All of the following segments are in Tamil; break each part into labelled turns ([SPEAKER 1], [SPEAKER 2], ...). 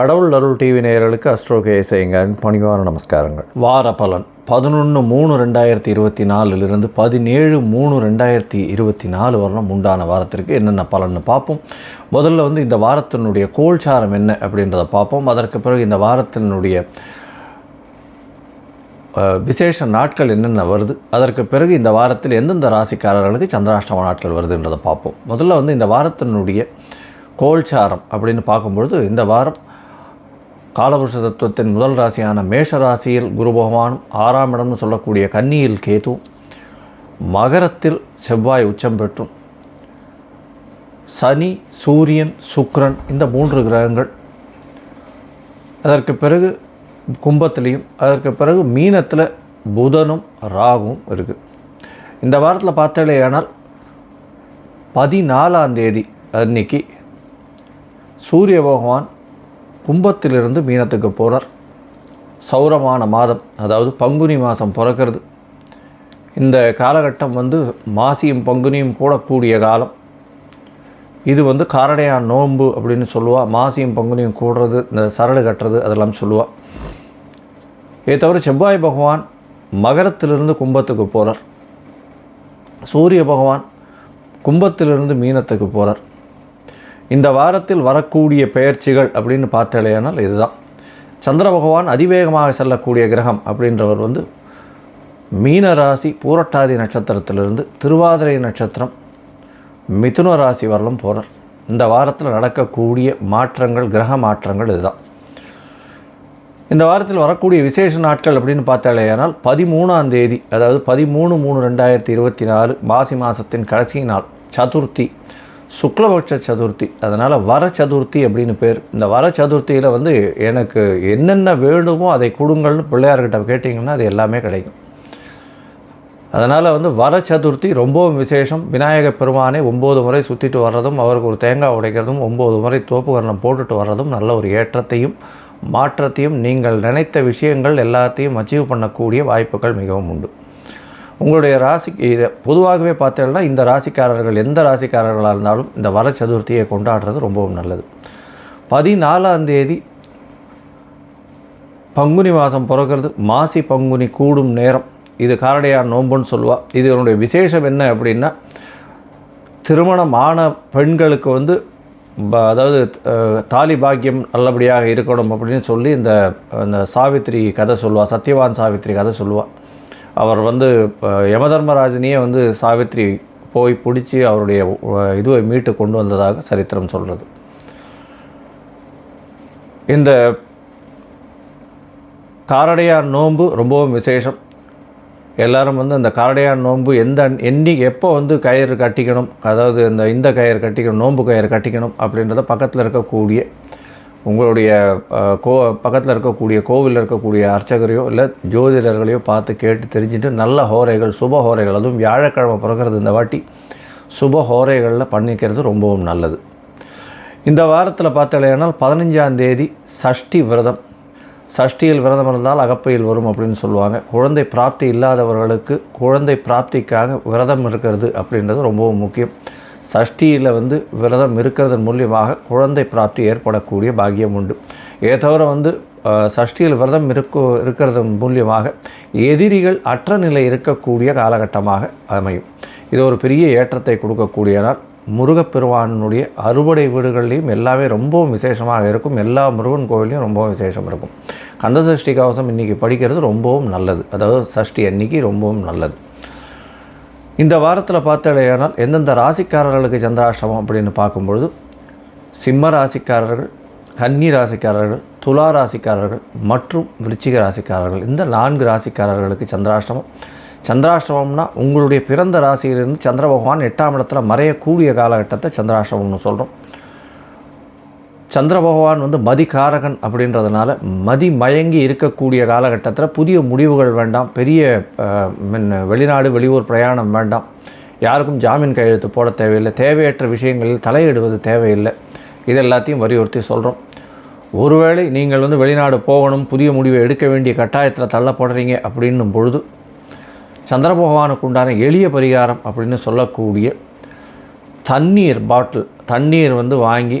[SPEAKER 1] கடவுள் அருள் டிவி நேயர்களுக்கு அஸ்ட்ரோ கேசைங்கன் பணிவான நமஸ்காரங்கள். வார பலன். பதினொன்று மூணு ரெண்டாயிரத்தி இருபத்தி நாலுலேருந்து பதினேழு மூணு ரெண்டாயிரத்தி இருபத்தி நாலு வரலாம் உண்டான வாரத்திற்கு என்னென்ன பலன்னு பார்ப்போம். முதல்ல வந்து இந்த வாரத்தினுடைய கோல்சாரம் என்ன அப்படின்றத பார்ப்போம். அதற்கு பிறகு இந்த வாரத்தினுடைய விசேஷ நாட்கள் என்னென்ன வருது? அதற்கு பிறகு இந்த வாரத்தில் எந்தெந்த ராசிக்காரர்களுக்கு சந்திராஷ்டம நாட்கள் வருதுன்றதை பார்ப்போம். முதல்ல வந்து இந்த வாரத்தினுடைய கோல்சாரம் அப்படின்னு பார்க்கும்பொழுது இந்த வாரம் காலபுருஷ தத்துவத்தின் முதல் ராசியான மேஷ ராசியில் குரு பகவானும் ஆறாம் இடம்னு சொல்லக்கூடிய கன்னியில் கேது மகரத்தில் செவ்வாய் உச்சம் பெற்றும். சனி சூரியன் சுக்ரன் இந்த மூன்று கிரகங்கள். அதற்கு பிறகு கும்பத்திலையும் அதற்கு பிறகு மீனத்தில் புதனும் ராகும் இருக்குது இந்த வாரத்தில் பார்த்தாலேயானால் பதினாலாம் தேதி அன்னைக்கு சூரிய பகவான் கும்பத்திலிருந்து மீனத்துக்கு போகிறார் சௌரமான மாதம் அதாவது பங்குனி மாதம் பிறக்கிறது. இந்த காலகட்டம் வந்து மாசியும் பங்குனியும் கூடக்கூடிய காலம். இது வந்து காரடையான் நோன்பு அப்படின்னு சொல்லுவாள் மாசியும் பங்குனியும் கூடுறது இந்த சரடு கட்டுறது அதெல்லாம் சொல்லுவாள் இதை தவிர செவ்வாய் பகவான் மகரத்திலிருந்து கும்பத்துக்கு போகிறார் சூரிய பகவான் கும்பத்திலிருந்து மீனத்துக்கு போகிறார் இந்த வாரத்தில் வரக்கூடிய பெயர்ச்சிகள் அப்படின்னு பார்த்தாலேயானால் இதுதான். சந்திர பகவான் அதிவேகமாக செல்லக்கூடிய கிரகம் அப்படின்றவர் வந்து மீன ராசி பூரட்டாதி நட்சத்திரத்திலிருந்து திருவாதிரை நட்சத்திரம் மிதுன ராசி வரலும் போகிறார் இந்த வாரத்தில் நடக்கக்கூடிய மாற்றங்கள் கிரக மாற்றங்கள் இதுதான். இந்த வாரத்தில் வரக்கூடிய விசேஷ நாட்கள் அப்படின்னு பார்த்தாலேயானால் பதிமூணாம் தேதி அதாவது பதிமூணு மூணு ரெண்டாயிரத்தி இருபத்தி நாலு மாசி மாதத்தின் கடைசி நாள் சதுர்த்தி. சுக்லபட்ச சதுர்த்தி. அதனால் வர சதுர்த்தி அப்படின்னு பேர். இந்த வர சதுர்த்தியில் வந்து எனக்கு என்னென்ன வேணுமோ அதை கொடுங்கள்னு பிள்ளையார்கிட்ட கேட்டிங்கன்னா அது எல்லாமே கிடைக்கும். அதனால் வந்து வர சதுர்த்தி ரொம்பவும் விசேஷம். விநாயக பெருமானை ஒம்பது முறை சுற்றிட்டு வர்றதும் அவருக்கு ஒரு தேங்காய் உடைக்கிறதும் ஒம்பது முறை தோப்புகரணம் போட்டுட்டு வர்றதும் நல்ல ஒரு ஏற்றத்தையும் மாற்றத்தையும் நீங்கள் நினைத்த விஷயங்கள் எல்லாத்தையும் அச்சீவ் பண்ணக்கூடிய வாய்ப்புகள் மிகவும் உண்டு. உங்களுடைய ராசி இதை பொதுவாகவே பார்த்தீங்கன்னா இந்த ராசிக்காரர்கள் எந்த ராசிக்காரர்களாக இருந்தாலும் இந்த வர சதுர்த்தியை கொண்டாடுறது ரொம்பவும் நல்லது. பதினாலாம் தேதி பங்குனி மாதம் பிறக்கிறது. மாசி பங்குனி கூடும் நேரம். இது காரடையார் நோன்புன்னு இது இதனுடைய விசேஷம் என்ன அப்படின்னா திருமணம் ஆன பெண்களுக்கு வந்து ப- அதாவது தாலி பாக்கியம் நல்லபடியாக இருக்கணும் அப்படின்னு சொல்லி இந்த அந்த சாவித்திரி கதை சொல்லுவாள் சத்யவான் சாவித்திரி கதை சொல்லுவாள் அவர் வந்து அஹ், யமதர்மராஜனையே வந்து சாவித்திரி போய் பிடிச்சி அவருடைய இதுவை மீட்டு கொண்டு வந்ததாக சரித்திரம் சொல்கிறது இந்த காரடையார் நோன்பு ரொம்பவும் விசேஷம். எல்லாரும் வந்து அந்த காரடையார் நோன்பு எந்த எண்ணி எப்போ வந்து கயிறு கட்டிக்கணும் அதாவது இந்த இந்த கயிறு கட்டிக்கணும் நோன்பு கயிறு கட்டிக்கணும் அப்படின்றத பக்கத்தில் இருக்கக்கூடிய உங்களுடைய கோ பக்கத்தில் இருக்கக்கூடிய கோவிலில் இருக்கக்கூடிய அர்ச்சகரையோ இல்லை ஜோதிடர்களையோ பார்த்து கேட்டு தெரிஞ்சுட்டு நல்ல ஹோரைகள் சுப ஹோரைகள் அதுவும் வியாழக்கிழமை பிறக்கிறது இந்த வாட்டி சுப ஹோரைகளில் பண்ணிக்கிறது ரொம்பவும் நல்லது. இந்த வாரத்தில் பார்த்தாலேனால் பதினஞ்சாம் தேதி சஷ்டி விரதம். சஷ்டியில் விரதம் இருந்தால் அகப்பையில் வரும் அப்படின்னு சொல்லுவாங்க. குழந்தை பிராப்தி இல்லாதவர்களுக்கு குழந்தை பிராப்திக்காக விரதம் இருக்கிறது அப்படின்றது ரொம்பவும் முக்கியம். சஷ்டியில் வந்து விரதம் இருக்கிறதன் மூலியமாக குழந்தை பிராப்தி ஏற்படக்கூடிய பாக்கியம் உண்டு. இதை தவிர வந்து சஷ்டியில் விரதம் இருக்க இருக்கிறதன் மூலியமாக எதிரிகள் அற்ற நிலை இருக்கக்கூடிய காலகட்டமாக அமையும். இது ஒரு பெரிய ஏற்றத்தை கொடுக்கக்கூடிய நாள் முருகப்பெருமானுடைய அறுபடை வீடுகள்லையும் எல்லாமே ரொம்பவும் விசேஷமாக இருக்கும். எல்லா முருகன் கோவிலையும் ரொம்பவும் விசேஷம் இருக்கும். கந்த சஷ்டி கவசம் இன்றைக்கி படிக்கிறது ரொம்பவும் நல்லது. அதாவது சஷ்டி அன்னைக்கு ரொம்பவும் நல்லது. இந்த வாரத்தில் பார்த்தடையானால் எந்தெந்த ராசிக்காரர்களுக்கு சந்திராஷ்டமம் அப்படின்னு பார்க்கும்பொழுது சிம்ம ராசிக்காரர்கள் கன்னி ராசிக்காரர்கள் துலா ராசிக்காரர்கள் மற்றும் விருச்சிக ராசிக்காரர்கள். இந்த நான்கு ராசிக்காரர்களுக்கு சந்திராஷ்டமம். சந்திராஷ்டமம்னா உங்களுடைய பிறந்த ராசியிலிருந்து சந்திர பகவான் எட்டாம் இடத்துல மறையக்கூடிய காலகட்டத்தை சந்திராஷ்டமம்னு சொல்கிறோம் சந்திர பகவான் வந்து மதிகாரகன் அப்படின்றதுனால மதி மயங்கி இருக்கக்கூடிய காலகட்டத்தில் புதிய முடிவுகள் வேண்டாம் பெரிய வெளிநாடு வெளியூர் பிரயாணம் வேண்டாம். யாருக்கும் ஜாமீன் கையெழுத்து போட தேவையில்லை. தேவையற்ற விஷயங்களில் தலையிடுவது தேவையில்லை. இது எல்லாத்தையும் வலியுறுத்தி சொல்கிறோம் ஒருவேளை நீங்கள் வந்து வெளிநாடு போகணும் புதிய முடிவை எடுக்க வேண்டிய கட்டாயத்தில் தள்ளப்படுறீங்க அப்படின்னும் பொழுது சந்திர பகவானுக்கு உண்டான எளிய பரிகாரம் அப்படின்னு சொல்லக்கூடிய தண்ணீர் பாட்டில் தண்ணீர் வந்து வாங்கி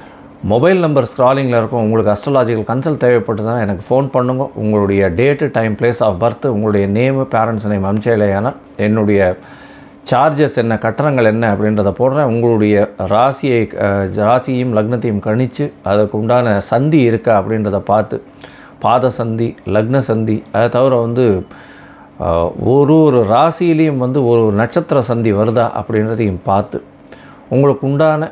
[SPEAKER 1] மொபைல் நம்பர் ஸ்க்ராலிங்கில் இருக்கும். உங்களுக்கு அஸ்ட்ராலாஜிக்கல் கன்சல்ட் தேவைப்பட்டதுன்னா எனக்கு ஃபோன் பண்ணுங்க. உங்களுடைய date time place of birth உங்களுடைய நேமு பேரண்ட்ஸ் நேம் அனுப்பிச்சேலையானால் என்னுடைய சார்ஜஸ் என்ன கட்டணங்கள் என்ன அப்படின்றத போடுறேன். உங்களுடைய ராசியை ராசியும் ராசியையும் லக்னத்தையும் கணித்து அதுக்கு உண்டான சந்தி இருக்கா அப்படின்றத பார்த்து பாத சந்தி லக்ன சந்தி அதை தவிர வந்து ஒரு ஒரு ராசியிலையும் வந்து ஒரு நட்சத்திர சந்தி வருதா அப்படின்றதையும் பார்த்து உங்களுக்கு உண்டான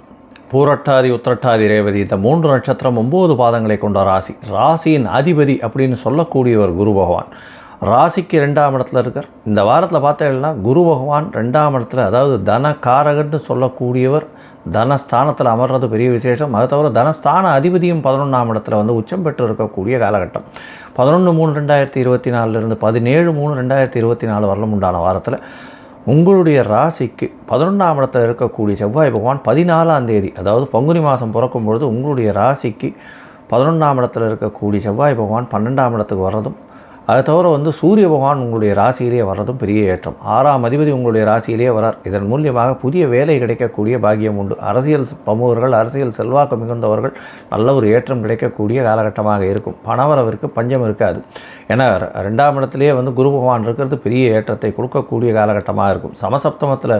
[SPEAKER 1] பூரட்டாதி உத்திரட்டாதி ரேவதி இந்த மூன்று நட்சத்திரம் ஒம்பது பாதங்களை கொண்ட ராசி. ராசியின் அதிபதி அப்படின்னு சொல்லக்கூடியவர் குரு பகவான். ராசிக்கு ரெண்டாம் இடத்துல இருக்கார். இந்த வாரத்தில் பார்த்தீங்கன்னா குரு பகவான் ரெண்டாம் இடத்துல அதாவது தன காரகன்னு சொல்லக்கூடியவர் தனஸ்தானத்தில் அமர்றது பெரிய விசேஷம். அதை தவிர தனஸ்தான அதிபதியும் பதினொன்றாம் இடத்துல வந்து உச்சம் பெற்று இருக்கக்கூடிய காலகட்டம். பதினொன்று மூணு ரெண்டாயிரத்தி இருபத்தி நாலுலேருந்து பதினேழு மூணு ரெண்டாயிரத்தி இருபத்தி நாலு வரலும் உண்டான வாரத்தில் உங்களுடைய ராசிக்கு பதினொன்றாம் இடத்தில் இருக்கக்கூடிய செவ்வாய் பகவான் பதினாலாம் தேதி அதாவது பங்குனி மாதம் பிறக்கும் பொழுது உங்களுடைய ராசிக்கு பதினொன்றாம் இடத்தில் இருக்கக்கூடிய செவ்வாய் பகவான் பன்னெண்டாம் இடத்துக்கு வர்றதும் அதை தவிர வந்து சூரிய பகவான் உங்களுடைய ராசியிலேயே வர்றதும் பெரிய ஏற்றம். ஆறாம் அதிபதி உங்களுடைய ராசியிலேயே வரார். இதன் மூலியமாக புதிய வேலை கிடைக்கக்கூடிய பாக்கியம் உண்டு. அரசியல் பிரமுகர்கள் அரசியல் செல்வாக்கு மிகுந்தவர்கள் நல்ல ஒரு ஏற்றம் கிடைக்கக்கூடிய காலகட்டமாக இருக்கும். பணவரவிற்கு பஞ்சம் இருக்காது. ஏன்னா ரெண்டாம் இடத்துலேயே வந்து குரு பகவான் இருக்கிறது பெரிய ஏற்றத்தை கொடுக்கக்கூடிய காலகட்டமாக இருக்கும். சமசப்தமத்தில்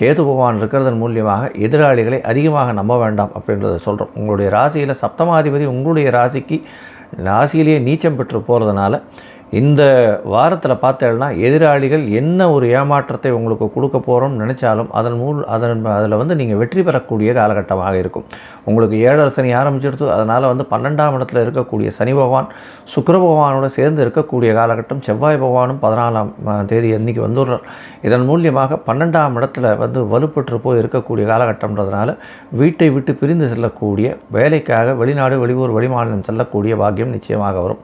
[SPEAKER 1] கேது பகவான் இருக்கிறதன் மூலியமாக எதிராளிகளை அதிகமாக நம்ப வேண்டாம் அப்படின்றத சொல்கிறோம் உங்களுடைய ராசியில் சப்தமாதிபதி உங்களுடைய ராசிக்கு ராசியிலேயே நீச்சம் பெற்று போகிறதுனால இந்த வாரத்தில் பார்த்தேன்னா எதிராளிகள் என்ன ஒரு ஏமாற்றத்தை உங்களுக்கு கொடுக்க போகிறோம்னு நினச்சாலும் அதன் மூல் அதன் அதில் வந்து நீங்கள் வெற்றி பெறக்கூடிய காலகட்டமாக இருக்கும். உங்களுக்கு ஏழரை சனி ஆரம்பிச்சிருத்து அதனால் வந்து பன்னெண்டாம் இடத்துல இருக்கக்கூடிய சனி பகவான் சுக்கர பகவானோட சேர்ந்து இருக்கக்கூடிய காலகட்டம் செவ்வாய் பகவானும் பதினாலாம் தேதி அன்னைக்கு வந்துடுறார். இதன் மூலியமாக பன்னெண்டாம் இடத்துல வந்து வலுப்பெற்று போய் இருக்கக்கூடிய காலகட்டம்ன்றதுனால வீட்டை விட்டு பிரிந்து செல்லக்கூடிய வேலைக்காக வெளிநாடு வெளியூர் வெளிமாநிலம் செல்லக்கூடிய பாக்கியம் நிச்சயமாக வரும்.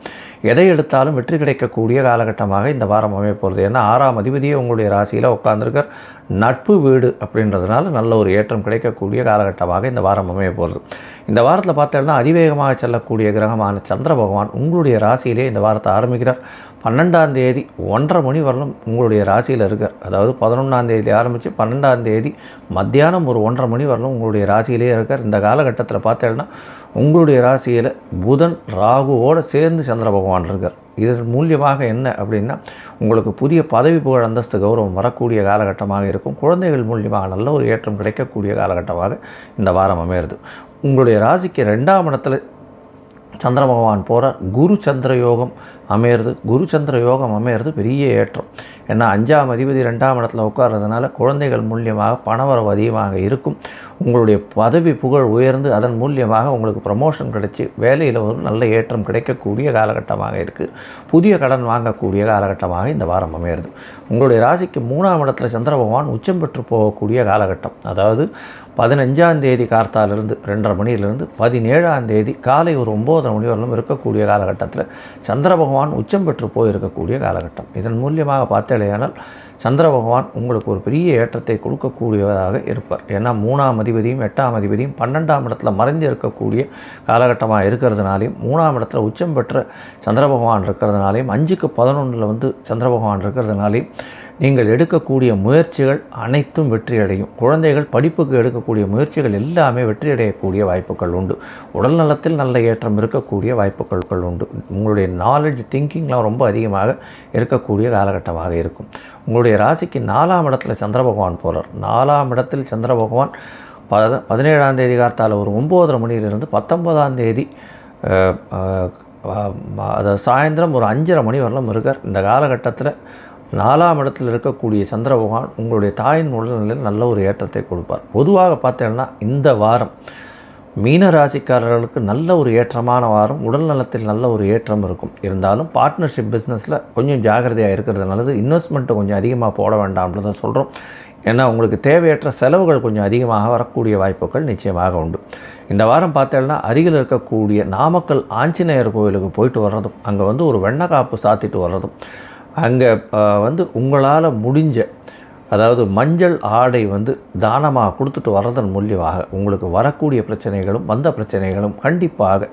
[SPEAKER 1] எதை எடுத்தாலும் வெற்றி கிடைக்கக்கூடிய காலகட்டமாக இந்த வாரம் அமைய போகிறது ஏன்னா ஆறாம் அதிபதியே உங்களுடைய ராசியில் உட்காந்துருக்கார் நட்பு வீடு அப்படின்றதுனால நல்ல ஒரு ஏற்றம் கிடைக்கக்கூடிய காலகட்டமாக இந்த வாரம் அமைய போகிறது இந்த வாரத்தில் பார்த்தோம்னா அதிவேகமாக செல்லக்கூடிய கிரகமான சந்திர பகவான் உங்களுடைய ராசியிலே இந்த வாரத்தை ஆரம்பிக்கிறார். பன்னெண்டாம் தேதி ஒன்றரை மணி வரலும் உங்களுடைய ராசியில் இருக்கார். அதாவது பதினொன்றாம் தேதி ஆரம்பித்து பன்னெண்டாம் தேதி மத்தியானம் ஒரு ஒன்றரை மணி வரலும் உங்களுடைய ராசியிலே இருக்கார். இந்த காலகட்டத்தில் பார்த்தோம்னா உங்களுடைய ராசியில் புதன் ராகுவோடு சேர்ந்து சந்திர பகவான் இருக்கார். இதன் மூலியமாக என்ன அப்படின்னா உங்களுக்கு புதிய பதவி புகழ் அந்தஸ்து கௌரவம் வரக்கூடிய காலகட்டமாக இருக்கும். குழந்தைகள் மூலியமாக நல்ல ஒரு ஏற்றம் கிடைக்கக்கூடிய காலகட்டமாக இந்த வாரம் அமையிறது. உங்களுடைய ராசிக்கு ரெண்டாம் இடத்துல சந்திர பகவான் போகிறார் குரு சந்திர யோகம் அமையிறது. குரு சந்திர யோகம் அமையிறது பெரிய ஏற்றம். ஏன்னா அஞ்சாம் அதிபதி ரெண்டாம் இடத்துல உட்கார்றதுனால குழந்தைகள் மூலியமாக பணவரவு அதிகமாக இருக்கும். உங்களுடைய பதவி புகழ் உயர்ந்து அதன் மூலியமாக உங்களுக்கு ப்ரமோஷன் கிடைச்சி வேலையில் ஒரு நல்ல ஏற்றம் கிடைக்கக்கூடிய காலகட்டமாக இருக்குது புதிய கடன் வாங்கக்கூடிய காலகட்டமாக இந்த வாரம் அமையிறது. உங்களுடைய ராசிக்கு மூணாம் இடத்துல சந்திர பகவான் உச்சம் பெற்று போகக்கூடிய காலகட்டம். அதாவது பதினஞ்சாம் தேதி கார்த்தாலிருந்து ரெண்டரை மணியிலிருந்து பதினேழாம் தேதி காலை ஒரு ஒம்போதரை மணி வரலும் இருக்கக்கூடிய காலகட்டத்தில் சந்திர பகவான் உச்சம் பெற்று போயிருக்கக்கூடிய காலகட்டம். இதன் மூலியமாக பார்த்தேனால் சந்திர பகவான் உங்களுக்கு ஒரு பெரிய ஏற்றத்தை கொடுக்கக்கூடியதாக இருப்பார். ஏன்னா மூணாம் அதிபதியும் எட்டாம் அதிபதியும் பன்னெண்டாம் இடத்துல மறைந்து இருக்கக்கூடிய காலகட்டமாக இருக்கிறதுனாலையும் மூணாம் இடத்துல உச்சம் பெற்ற சந்திர பகவான் இருக்கிறதுனாலையும் அஞ்சுக்கு பதினொன்றில் வந்து சந்திர பகவான் இருக்கிறதுனாலையும் நீங்கள் எடுக்கக்கூடிய முயற்சிகள் அனைத்தும் வெற்றியடையும். குழந்தைகள் படிப்புக்கு எடுக்கக்கூடிய முயற்சிகள் எல்லாமே வெற்றியடையக்கூடிய வாய்ப்புகள் உண்டு. உடல் நலத்தில் நல்ல ஏற்றம் இருக்கக்கூடிய வாய்ப்புகள் உண்டு. உங்களுடைய நாலேஜ் திங்கிங்லாம் ரொம்ப அதிகமாக இருக்கக்கூடிய காலகட்டமாக இருக்கும். உங்களுடைய ராசிக்கு நாலாம் இடத்துல சந்திர பகவான் போகிறார் நாலாம் இடத்தில் சந்திர பகவான் பத பதினேழாம் தேதி காத்தால் ஒரு ஒம்போதரை மணியிலிருந்து பத்தொன்பதாம் தேதி அஹ், அதை சாயந்தரம் ஒரு அஞ்சரை மணி வரலாம் இருக்கார். இந்த காலகட்டத்தில் நாலாம் இடத்தில் இருக்கக்கூடிய சந்திர பகவான் உங்களுடைய தாயின் உடல்நிலையில் நல்ல ஒரு ஏற்றத்தை கொடுப்பார். பொதுவாக பார்த்தீங்கன்னா இந்த வாரம் மீன ராசிக்காரர்களுக்கு நல்ல ஒரு ஏற்றமான வாரம் உடல் நலத்தில் நல்ல ஒரு ஏற்றம் இருக்கும். இருந்தாலும் பார்ட்னர்ஷிப் பிஸ்னஸில் கொஞ்சம் ஜாகிரதையாக இருக்கிறது நல்லது. இன்வெஸ்ட்மெண்ட்டு கொஞ்சம் அதிகமாக போட வேண்டாம்ன்றதை சொல்கிறோம் ஏன்னா உங்களுக்கு தேவையற்ற செலவுகள் கொஞ்சம் அதிகமாக வரக்கூடிய வாய்ப்புகள் நிச்சயமாக உண்டு. இந்த வாரம் பார்த்தேன்னா அருகில் இருக்கக்கூடிய நாமக்கல் ஆஞ்சநேயர் கோவிலுக்கு போயிட்டு வர்றதும் அங்கே வந்து ஒரு வெண்ணக்காப்பு சாத்திட்டு வர்றதும் அங்கே வந்து உங்களால் முடிஞ்ச அதாவது மஞ்சள் ஆடை வந்து தானமாக கொடுத்துட்டு வர்றதன் மூலியமாக உங்களுக்கு வரக்கூடிய பிரச்சனைகளும் வந்த பிரச்சனைகளும் கண்டிப்பாக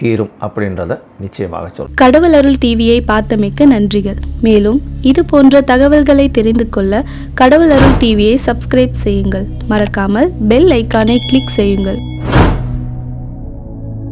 [SPEAKER 1] தீரும் அப்படின்றத நிச்சயமாக சொல்
[SPEAKER 2] கடவுள் அருள் டிவியை பார்த்தமைக்க நன்றிகள். மேலும் இது போன்ற தகவல்களை தெரிந்து கொள்ள கடவுள் அருள் டிவியை சப்ஸ்கிரைப் செய்யுங்கள். மறக்காமல் பெல் ஐக்கானை கிளிக் செய்யுங்கள்.